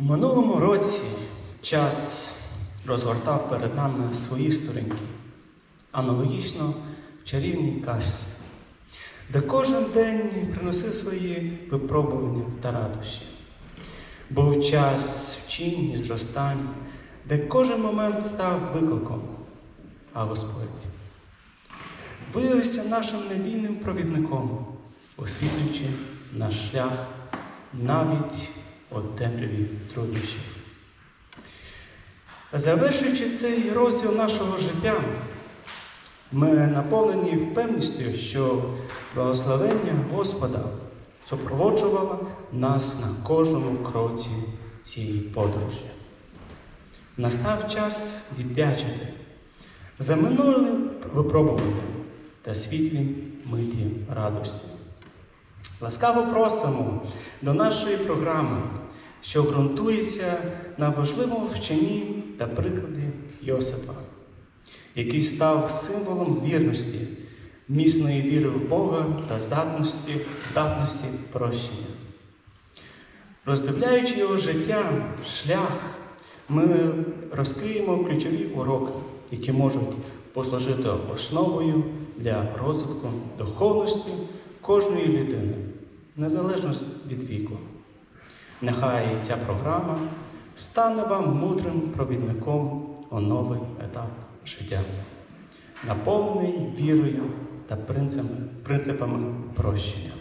У минулому році час розгортав перед нами свої сторінки, аналогічно в чарівній касі, де кожен день приносив свої випробування та радощі. Був час вчинь і зростань, де кожен момент став викликом, а Господь виявився нашим надійним провідником, освітлюючи наш шлях навіть у темряві труднощів. Завершуючи цей розділ нашого життя, ми наповнені впевненістю, що благословення Господа супроводжувало нас на кожному кроці цієї подорожі. Настав час віддячити за минуле випробувати та світлі миті радості. Ласкаво просимо до нашої програми, що ґрунтується на важливому вченні та прикладі Йосипа, який став символом вірності, міцної віри в Бога та здатності, здатності прощення. Роздивляючи його життя, шлях, ми розкриємо ключові уроки, які можуть послужити основою для розвитку духовності кожної людини, незалежно від віку. Нехай ця програма стане вам мудрим провідником у новий етап життя, наповнений вірою та принципами, принципами прощення.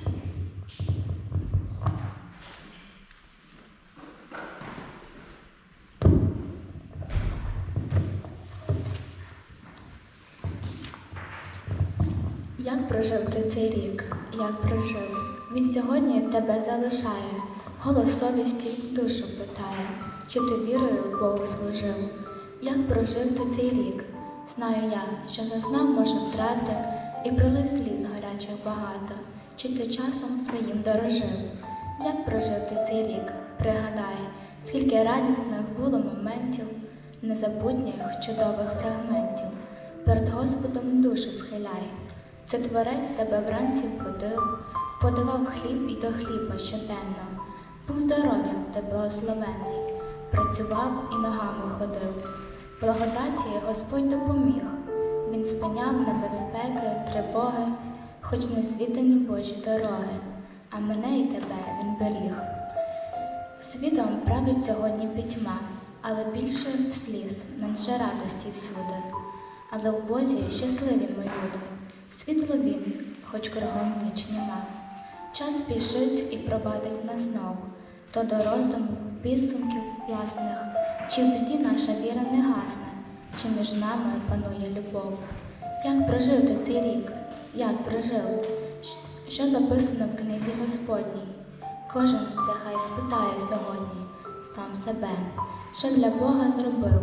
Як прожив ти цей рік? Як прожив? Він сьогодні тебе залишає, голос совісті душу питає, чи ти вірою в Богу служив? Як прожив ти цей рік? Знаю я, що зазнав, може, втрати, і пролив сліз гарячих багато, чи ти часом своїм дорожив? Як прожив ти цей рік? Пригадай, скільки радісних було моментів, незабутніх чудових фрагментів. Перед Господом душу схиляй. Це творець тебе вранці будив, подавав хліб і до хліба щоденно. Був здоров'ям ти благословений, працював і ногами ходив. Благодаті Господь допоміг. Він спиняв небезпеки, тривоги, хоч не звідані Божі дороги, а мене і тебе він беріг. Світом править сьогодні пітьма, але більше сліз, менше радості всюди. Але в Бозі щасливі ми люди. Світло він, хоч кругом ніч нема. Час спішить і провадить нас знов, то до роздуму підсумків власних, чи в біді наша віра не гасне, чи між нами панує любов. Як прожив ти цей рік? Як прожив? Що записано в книзі Господній? Кожен це хай спитає сьогодні сам себе, що для Бога зробив.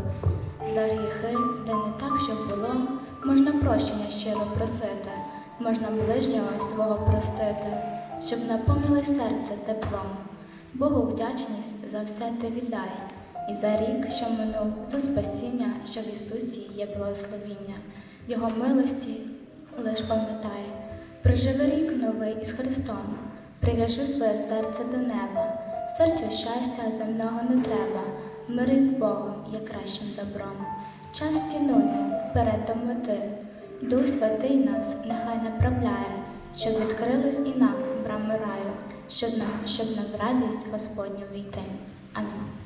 За гріхи, де не так, щоб було, можна прощення щиро просити, можна ближнього свого простити, щоб наповнилось серце теплом. Богу вдячність за все ти віддай, і за рік, що минув, за спасіння, що в Ісусі є благословіння, Його милості лиш пам'ятай, проживи рік новий із Христом, прив'яжи своє серце до неба, серцю щастя земного не треба, мири з Богом є кращим добром. Час цінуймо вперед до мети, Дух Святий нас нехай направляє, щоб відкрились і нам брами раю, щоб нам, щоб нам радість Господню війти. Амінь.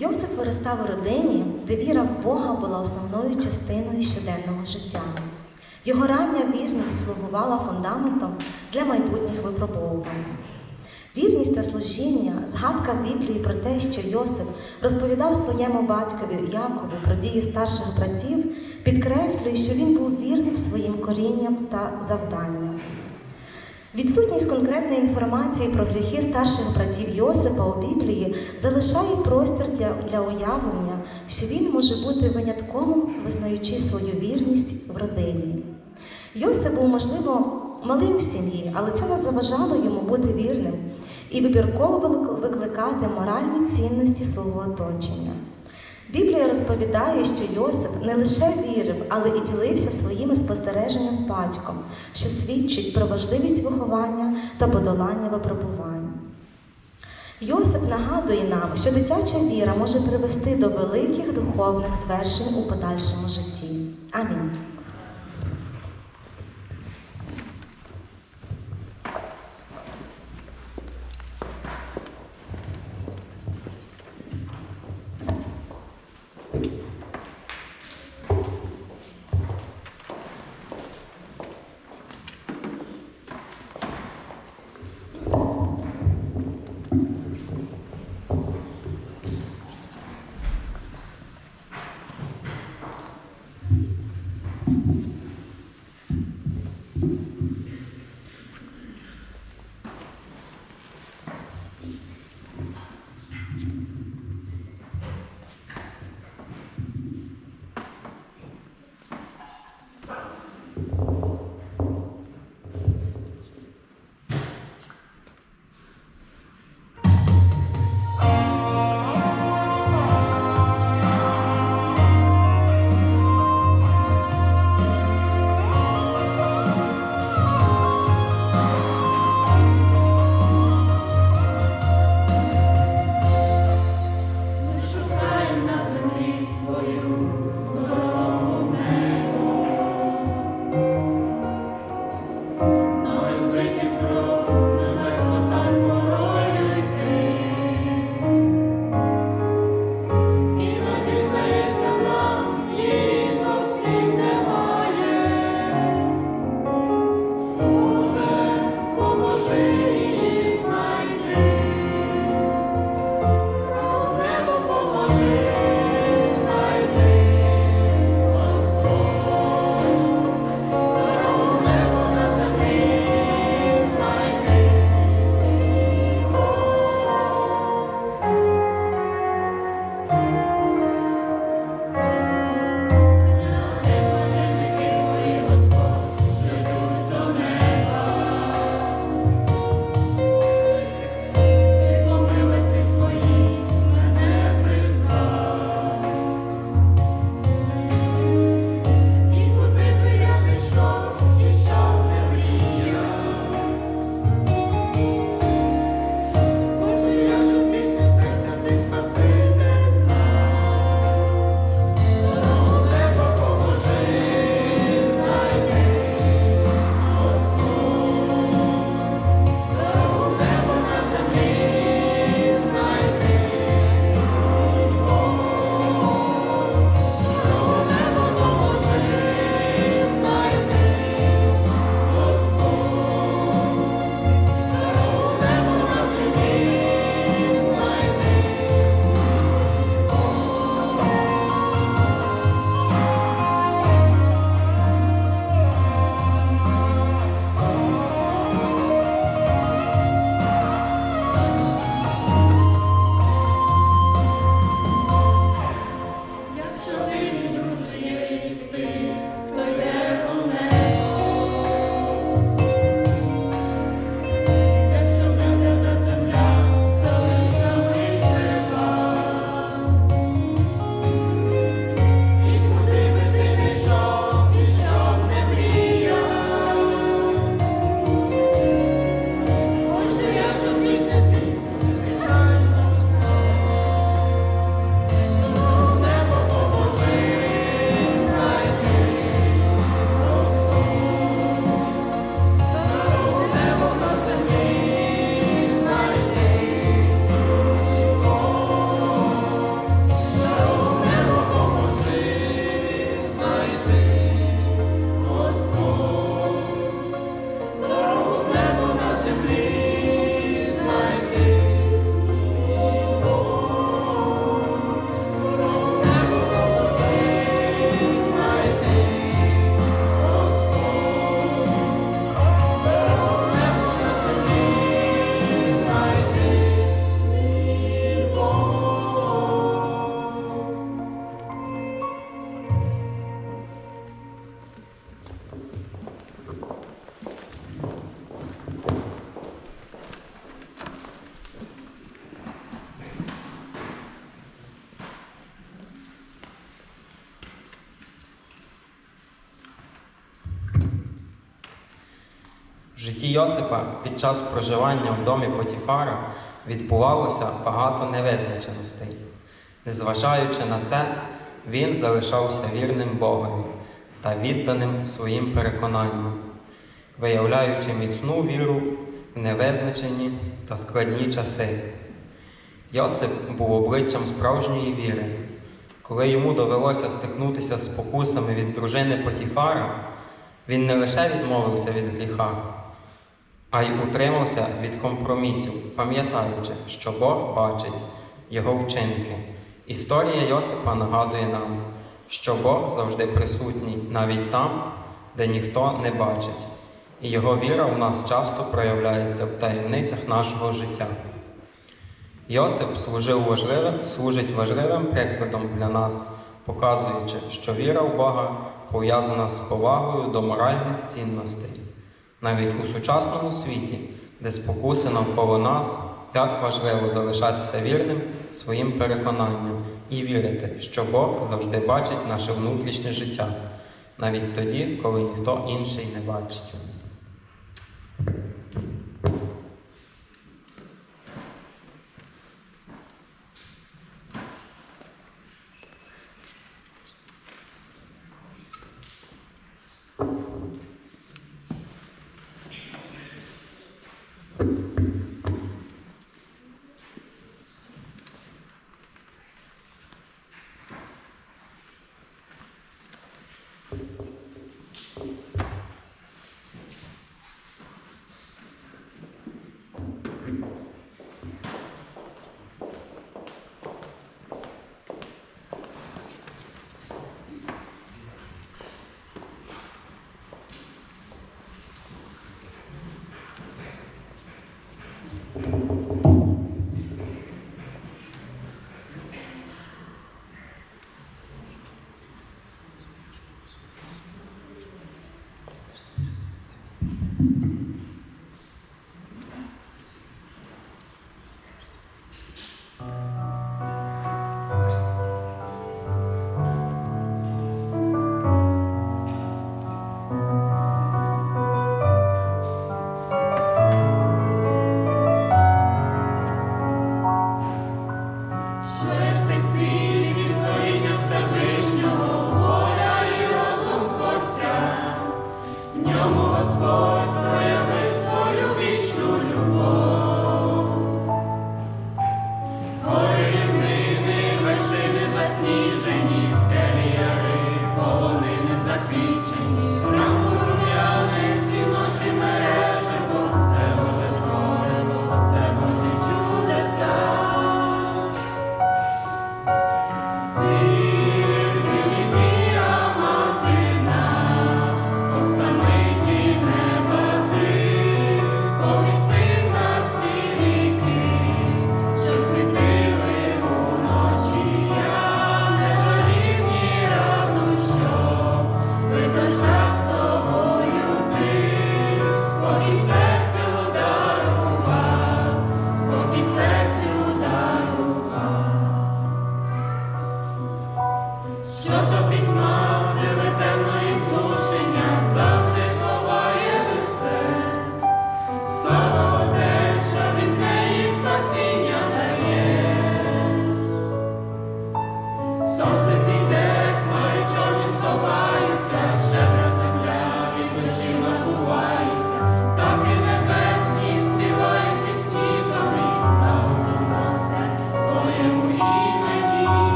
Йосип виростав у родині, де віра в Бога була основною частиною щоденного життя. Його рання вірність слугувала фундаментом для майбутніх випробовувань. Вірність та служіння, згадка Біблії про те, що Йосип розповідав своєму батькові Якову про дії старших братів, підкреслює, що він був вірним своїм корінням та завданням. Відсутність конкретної інформації про гріхи старших братів Йосипа у Біблії залишає простір для, для уявлення, що він може бути винятковим, визнаючи свою вірність в родині. Йосип був, можливо, малим в сім'ї, але це не заважало йому бути вірним і вибірково викликати моральні цінності свого оточення. Біблія розповідає, що Йосип не лише вірив, але і ділився своїми спостереженнями з батьком, що свідчить про важливість виховання та подолання випробувань. Йосип нагадує нам, що дитяча віра може привести до великих духовних звершень у подальшому житті. Амінь. Житті Йосипа під час проживання в домі Потіфара відбувалося багато невизначеностей. Незважаючи на це, він залишався вірним Богові та відданим своїм переконанням, виявляючи міцну віру в невизначені та складні часи. Йосип був обличчям справжньої віри. Коли йому довелося стикнутися з спокусами від дружини Потіфара, він не лише відмовився від гріха, а й утримався від компромісів, пам'ятаючи, що Бог бачить його вчинки. Історія Йосипа нагадує нам, що Бог завжди присутній навіть там, де ніхто не бачить, і його віра в нас часто проявляється в таємницях нашого життя. Йосип служив важливим, служить важливим прикладом для нас, показуючи, що віра в Бога пов'язана з повагою до моральних цінностей. Навіть у сучасному світі, де спокуси навколо нас, як важливо залишатися вірним своїм переконанням і вірити, що Бог завжди бачить наше внутрішнє життя, навіть тоді, коли ніхто інший не бачить.